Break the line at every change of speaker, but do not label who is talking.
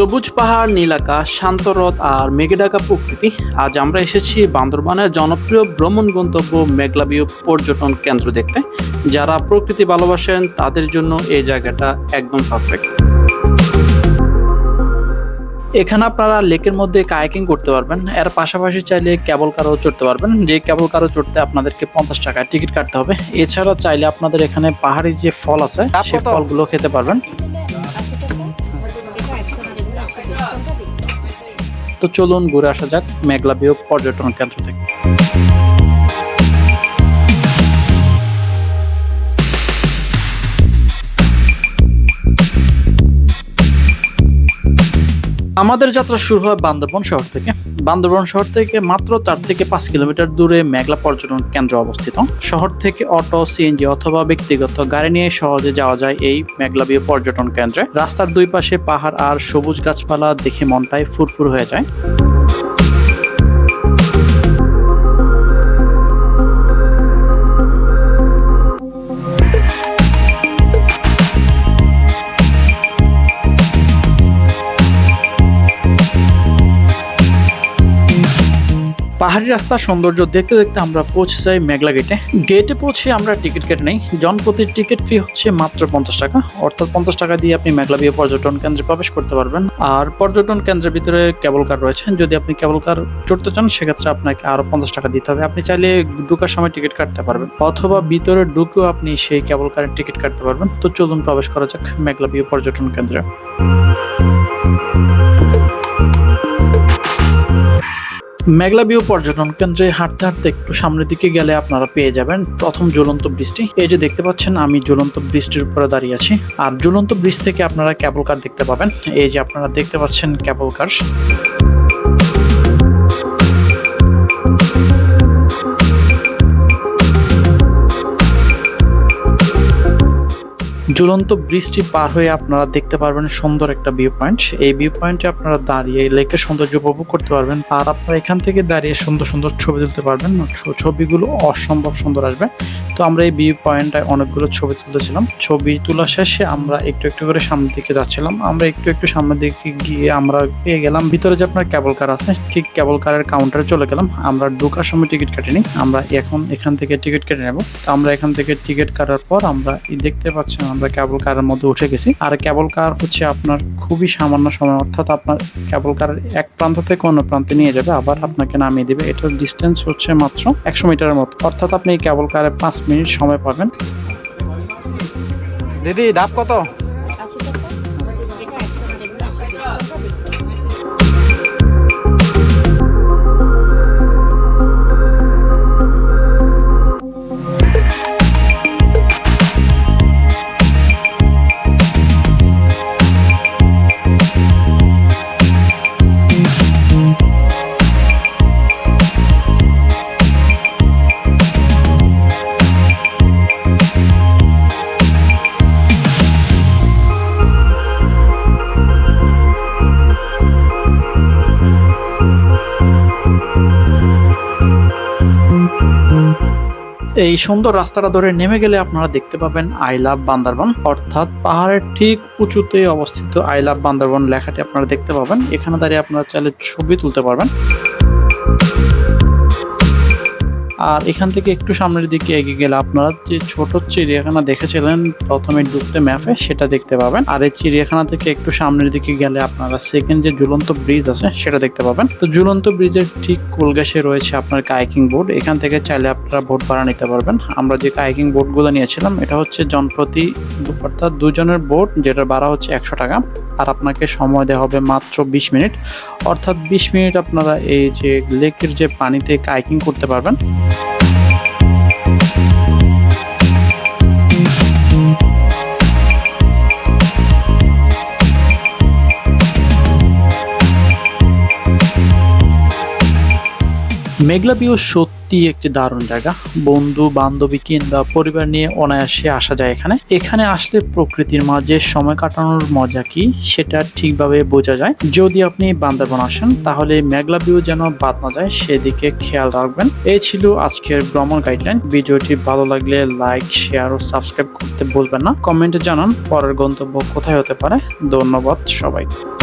সবুজ পাহাড় নীল আকাশ শান্ত হ্রদ আর মেঘে ঢাকা প্রকৃতি। আজ আমরা এসেছি বান্দরবানের জনপ্রিয় ভ্রমণ গন্তব্য মেঘলাবিউ পর্যটন কেন্দ্র দেখতে। যারা প্রকৃতি ভালোবাসেন তাদের জন্য এই জায়গাটা একদম পারফেক্ট এখানে আপনারা লেকের মধ্যে কায়াকিং করতে পারবেন। এর পাশাপাশি চাইলে কেবল কারও চড়তে পারবেন। যে কেবল কারও চড়তে আপনাদেরকে পঞ্চাশ টাকা টিকিট কাটতে হবে। এছাড়া চাইলে আপনাদের এখানে পাহাড়ি যে ফল আছে সেই ফলগুলো খেতে পারবেন। তো চলুন ঘুরে আসা যাক মেঘলা বিয়োগ পর্যটন কেন্দ্র থেকে। আমাদের যাত্রা শুরু হয় বান্দরবন শহর থেকে। বান্দরবন শহর থেকে মাত্র চার থেকে পাঁচ কিলোমিটার দূরে মেঘলা পর্যটন কেন্দ্র অবস্থিত। শহর থেকে অটো সিএনজি অথবা ব্যক্তিগত গাড়ি নিয়ে সহজে যাওয়া যায় এই মেঘলাবীয় পর্যটন কেন্দ্রে। রাস্তার দুই পাশে পাহাড় আর সবুজ গাছপালা দেখে মনটাই ফুরফুর হয়ে যায়। পাহাড়ি রাস্তার সৌন্দর্য দেখতে দেখতে আমরা পৌঁছে যাই মেঘলা গেটে গেটে পৌঁছে আমরা টিকিট কেটে নেই। জনপ্রতি টিকিট ফি হচ্ছে মাত্র পঞ্চাশ টাকা। অর্থাৎ পঞ্চাশ টাকা দিয়ে আপনি মেঘলা বিয়ে পর্যটন কেন্দ্রে প্রবেশ করতে পারবেন। আর পর্যটন কেন্দ্রের ভিতরে কেবল কার রয়েছে। যদি আপনি কেবল কার চড়তে চান, সেক্ষেত্রে আপনাকে আরও পঞ্চাশ টাকা দিতে হবে। আপনি চাইলে ঢুকার সময় টিকিট কাটতে পারবেন। অথবা ভিতরে ঢুকেও আপনি সেই কেবল কারের টিকিট কাটতে পারবেন। তো চলুন প্রবেশ করা যাক মেঘলা বিয়ে পর্যটন কেন্দ্রে। মেঘলা ভিউ পর্যটন কেন্দ্রে হাঁটতে হাঁটতে একটু সামনের দিকে গেলে আপনারা পেয়ে যাবেন প্রথম জ্বলন্ত বৃষ্টি। এই যে দেখতে পাচ্ছেন, আমি জ্বলন্ত বৃষ্টির উপরে দাঁড়িয়ে আছি। আর জ্বলন্ত ব্রিজ থেকে আপনারা ক্যাবল কার দেখতে পাবেন। এই যে আপনারা দেখতে পাচ্ছেন ক্যাবল কার ঝুলন্ত বৃষ্টি পার হয়ে আপনারা দেখতে পারবেন সুন্দর একটা ভিউ পয়েন্ট এই ভিউ পয়েন্টে আপনারা দাঁড়িয়ে লেকের সৌন্দর্য উপভোগ করতে পারবেন। আর আপনারা এখান থেকে দাঁড়িয়ে সুন্দর সুন্দর ছবি তুলতে পারবেন। ছবিগুলো অসম্ভব সুন্দর আসবে। তো আমরা এই ভিউ পয়েন্টটায় অনেকগুলো ছবি তুলতেছিলাম ছবি তোলা শেষে আমরা একটু একটু করে সামনের দিকে যাচ্ছিলাম। আমরা একটু একটু সামনের দিকে গিয়ে আমরা পেয়ে গেলাম। ভিতরে যে আপনার কেবল কার আছে, ঠিক কেবল কারের কাউন্টারে চলে গেলাম। আমরা ঢোকার সময় টিকিট কাটিনি। আমরা এখন এখান থেকে টিকিট কেটে নেব। তো আমরা এখান থেকে টিকিট কাটার পর আমরা দেখতে পাচ্ছেন, আমরা কেবল কারের মধ্যে উঠে গেছি। আর ক্যাবল কার হচ্ছে আপনার খুবই সামান্য সময়, অর্থাৎ আপনার ক্যাবল কারের এক প্রান্ত থেকে অন্য প্রান্তে নিয়ে যাবে, আবার আপনাকে নামিয়ে দেবে। এটার ডিস্টেন্স হচ্ছে মাত্র একশো মিটারের মতো। অর্থাৎ আপনি এই ক্যাবল কারে পাঁচ মিনিট সময় পাবেন।
দিদি, ডাব কত?
এই সুন্দর রাস্তাটা ধরে নেমে গেলে আপনারা দেখতে পাবেন আই লাভ বান্দরবন। অর্থাৎ পাহাড়ের ঠিক উঁচুতে অবস্থিত আই লাভ বান্দরবন লেখাটি আপনারা দেখতে পাবেন। এখানে দাঁড়িয়ে আপনারা চাইলে ছবি তুলতে পারবেন। আর এখান থেকে একটু সামনের দিকে এগিয়ে গেলে আপনারা যে ছোট চিড়িয়াখানা দেখেছিলেন, প্রথমে ঢুকতে ম্যাপে সেটা দেখতে পাবেন। আর এই চিড়িয়াখানা থেকে একটু সামনের দিকে গেলে আপনারা সেকেন্ড যে ঝুলন্ত ব্রিজ আছে, সেটা দেখতে পাবেন। তো ঝুলন্ত ব্রিজের ঠিক কোলগাছে রয়েছে আপনার কাইকিং বোর্ড এখান থেকে চাইলে আপনারা বোট ভাড়া নিতে পারবেন। আমরা যে কাইকিং বোর্ডগুলো নিয়েছিলাম, এটা হচ্ছে জনপ্রতি অর্থাৎ দুজনের বোর্ড যেটার ভাড়া হচ্ছে একশো টাকা। আর আপনাকে সময় দেওয়া হবে মাত্র বিশ মিনিট। অর্থাৎ বিশ মিনিট আপনারা এই যে লেকের যে পানিতে কাইকিং করতে পারবেন। মেঘলা ভিউ সত্যি একটি দারুণ জায়গা। বন্ধু, বান্ধবী কিংবা পরিবার নিয়ে অনায়াসে আসা যায় এখানে। এখানে আসলে প্রকৃতির মাঝে সময় কাটানোর মজা কি, সেটা ঠিকভাবে বোঝা যায়। যদি আপনি বান্দরবন আসেন, তাহলে মেঘলা ভিউ যেন বাদ না যায়, সেদিকে খেয়াল রাখবেন। এই ছিল আজকের ভ্রমণ গাইডলাইন ভিডিওটি ভালো লাগলে লাইক শেয়ার ও সাবস্ক্রাইব করতে ভুলবেন না। কমেন্টে জানান পরের গন্তব্য কোথায় হতে পারে। ধন্যবাদ সবাইকে।